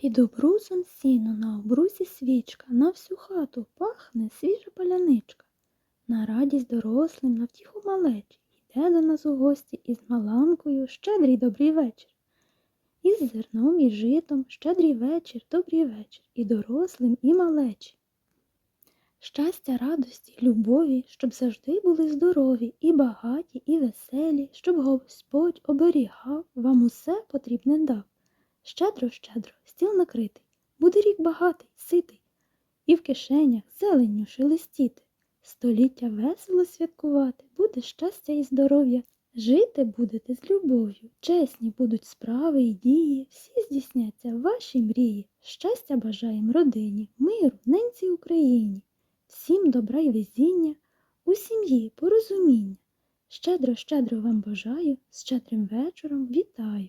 Під обрусом сіно, на обрусі свічка, на всю хату пахне свіжа паляничка. На радість дорослим, на втіху малечі, йде до нас у гості із маланкою щедрий добрий вечір. Із зерном і житом щедрий вечір, добрий вечір, і дорослим, і малечі. Щастя, радості, любові, щоб завжди були здорові, і багаті, і веселі, щоб Господь оберігав, вам усе потрібне дав. Щедро, щедро, стіл накритий, буде рік багатий, ситий, і в кишенях зеленню шелестіти. Століття весело святкувати, буде щастя і здоров'я. Жити будете з любов'ю, чесні будуть справи і дії, всі здійсняться ваші мрії. Щастя бажаєм родині, миру, ненці Україні, всім добра й везіння, у сім'ї порозуміння. Щедро, щедро вам бажаю, з щедрим вечором вітаю.